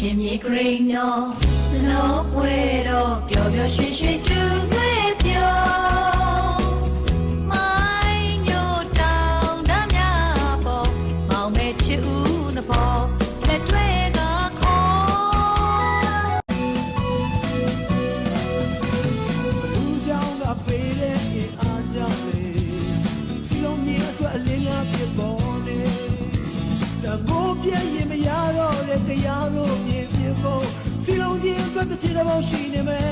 ချင်းမြေဂရိန်နော်လောပွဲတော့ပျော်ပျော်ရွှင်ရွှင်တူလွေးပြောမိုင်းညိုတောင်တမ်းများပေါ်မောင်မဲချစ်ဦးနဖော်လက်တွေကခေါ်လူကြောင့်ကပေးတဲ့အင်အားကြောင့်လေစီလုံးမြေအတွက်အလင်းများဖြစ်ပေါ်နေတမိုးပြည့်ရင်မရတော့တဲ့တရားလို့မြင် ဖြစ်ဖို့စီလုံးချင်းအတွက်တစ်ချင်တော့ရှိနေမယ်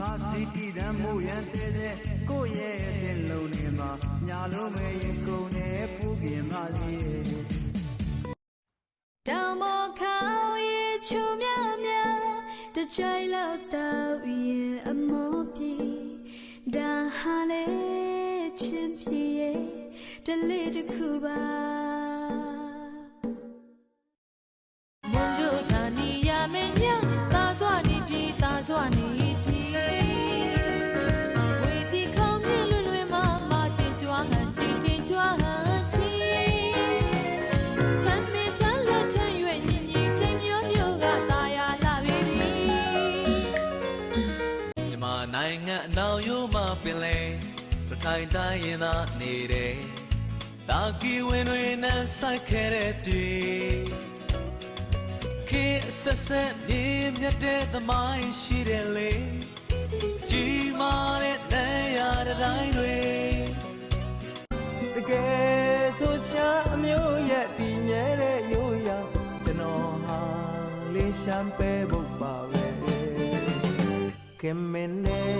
သာစီတီတမ်းမို့ရန်တဲ့တဲ့ကိုယ့်ရဲ့တဲ့လုံးနေမှာညာလုံးမဲရင်ကုန်နေပူပြင်းပါလေတောင်မောင်ခေါရဲ့ချူမြမြတကြိုင်လောက်တော့ရင်အမောပြေ ဒလေးတစ်ခုပါမွန်တို့ဌာနီယာမင်းညာသာစွာနေပြီသာစွာနေပြီဝေတီခေါင်းမြင့်လွင်လွင်မမတင်ကြွားဟန်ချီတင်ကြွားဟန်ချီထမ်းမင်းထမ်းလက်ထမ်းရွယ်ညီညီချင်းမျိုးမျိုးကသာယာလာပြီမြန်မာနိုင်ငံအနောက်ရိုးမှာပင်လေထိုင်တိုင်းရင်သာနေတယ် တာကီဝင်တွေနဲ့ဆိုင်ခဲ့တဲ့ပြေခေတ်အဆက်ဆက်မြေမြတ်တဲ့သမိုင်းရှိတယ်လေကြီးမားတဲ့နေရာတစ်တိုင်းတွေတကယ်ဆိုရှာအမျိုးရဲ့ဒီမြဲတဲ့ရိုးရာကျွန်တော်ဟာလေးရှမ်းပဲဖို့ပါပဲခင်မင်းနဲ့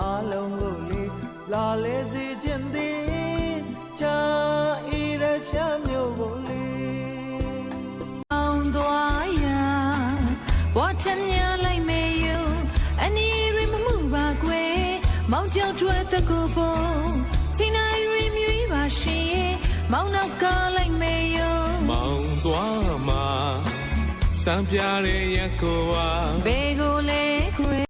အားလုံးကိုလေးလာလေစီခြင်းသည် ချမ်းမြလိုက်မေယူအနီရမမှုပါကွယ်မောင်ကြောက်ထွက်တကူပေါ်စီနိုင်ရမြွေးပါရှင်မောင်နောက်ကလိုက်မေယူမောင်သွားမှာစံပြတဲ့ရက်ကိုပါဘေကိုလေကွယ်